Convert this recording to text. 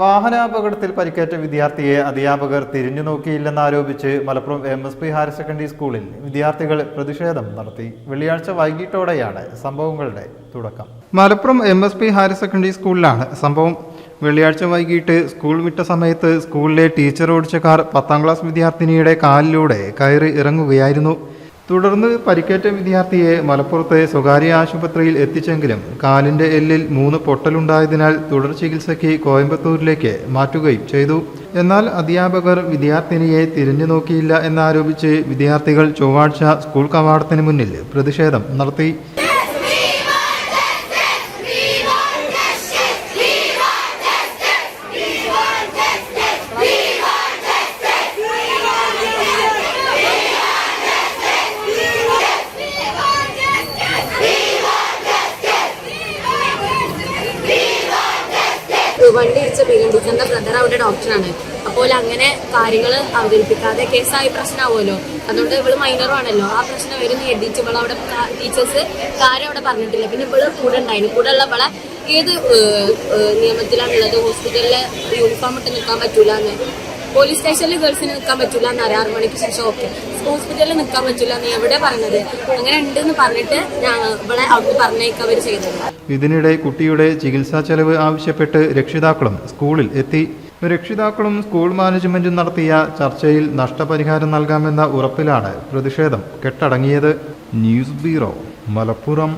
വാഹനാപകടത്തിൽ പരിക്കേറ്റ വിദ്യാർത്ഥിയെ അധ്യാപകർ തിരിഞ്ഞു നോക്കിയില്ലെന്നാരോപിച്ച് Malappuram M S P higher secondary സ്കൂളിൽ വിദ്യാർത്ഥികൾ പ്രതിഷേധം നടത്തി. വെള്ളിയാഴ്ച വൈകിട്ടോടെയാണ് സംഭവങ്ങളുടെ തുടക്കം. Malappuram M S P higher secondary സ്കൂളിലാണ് സംഭവം. വെള്ളിയാഴ്ച വൈകിട്ട് സ്കൂൾ വിട്ട സമയത്ത് സ്കൂളിലെ ടീച്ചർ ഓടിച്ച കാർ പത്താം ക്ലാസ് വിദ്യാർത്ഥിനിയുടെ കാലിലൂടെ കയറി ഇറങ്ങുകയായിരുന്നു. തുടർന്ന് പരിക്കേറ്റ വിദ്യാർത്ഥിയെ മലപ്പുറത്തെ സ്വകാര്യ ആശുപത്രിയിൽ എത്തിച്ചെങ്കിലും കാലിന്റെ എല്ലിൽ മൂന്ന് പൊട്ടലുണ്ടായതിനാൽ തുടർ ചികിത്സയ്ക്ക് കോയമ്പത്തൂരിലേക്ക് മാറ്റുകയും ചെയ്തു. എന്നാൽ അധ്യാപകർ വിദ്യാർത്ഥിനിയെ തിരിഞ്ഞു നോക്കിയില്ല എന്നാരോപിച്ച് വിദ്യാർത്ഥികൾ ചൊവ്വാഴ്ച സ്കൂൾ കവാടത്തിന് മുന്നിൽ പ്രതിഷേധം നടത്തി. വണ്ടി ഇടിച്ച ടീച്ചറിന്റെ ബ്രദർ അവിടെ ഡോക്ടറാണ് അപ്പോൾ അങ്ങനെ കാര്യങ്ങൾ അവതരിപ്പിക്കാതെ കേസായി പ്രശ്നമാവുമല്ലോ അതുകൊണ്ട് ഇവൾ മൈനറുവാണല്ലോ ആ പ്രശ്നം വരും എഡിറ്റ് ഇവളെ അവിടെ ടീച്ചേഴ്സ് കാര്യം അവിടെ പറഞ്ഞിട്ടില്ല. പിന്നെ ഇവൾ കൂടെ ഉണ്ടായിരുന്നു കൂടെ ഉള്ള ഇവളെ ഏത് നിയമത്തിലാണുള്ളത്? ഹോസ്പിറ്റലിലെ യൂണിഫോം ഇട്ട് നിൽക്കാൻ പറ്റൂല എന്ന് പോലീസ് സ്റ്റേഷനിൽ ഗേൾസിന് നിൽക്കാൻ പറ്റില്ല എന്ന് അറിയാം. ആറ് മണിക്ക് ശേഷം ഓക്കെ. ഹോസ്പിറ്റലിൽ നിൽക്കാൻ പറ്റില്ല നീ എവിടെ പറഞ്ഞത്? അങ്ങനെ ഉണ്ടെന്ന് പറഞ്ഞിട്ട് ഇവിടെ അവിടെ പറഞ്ഞേക്കവർ അവർ ഇതിനിടെ കുട്ടിയുടെ ചികിത്സാ ചെലവ് ആവശ്യപ്പെട്ട് രക്ഷിതാക്കളും സ്കൂളിൽ എത്തി. രക്ഷിതാക്കളും സ്കൂൾ മാനേജ്മെന്റും നടത്തിയ ചർച്ചയിൽ നഷ്ടപരിഹാരം നൽകാമെന്ന ഉറപ്പിലാണ് പ്രതിഷേധം കെട്ടടങ്ങിയത്. News bureau Malappuram.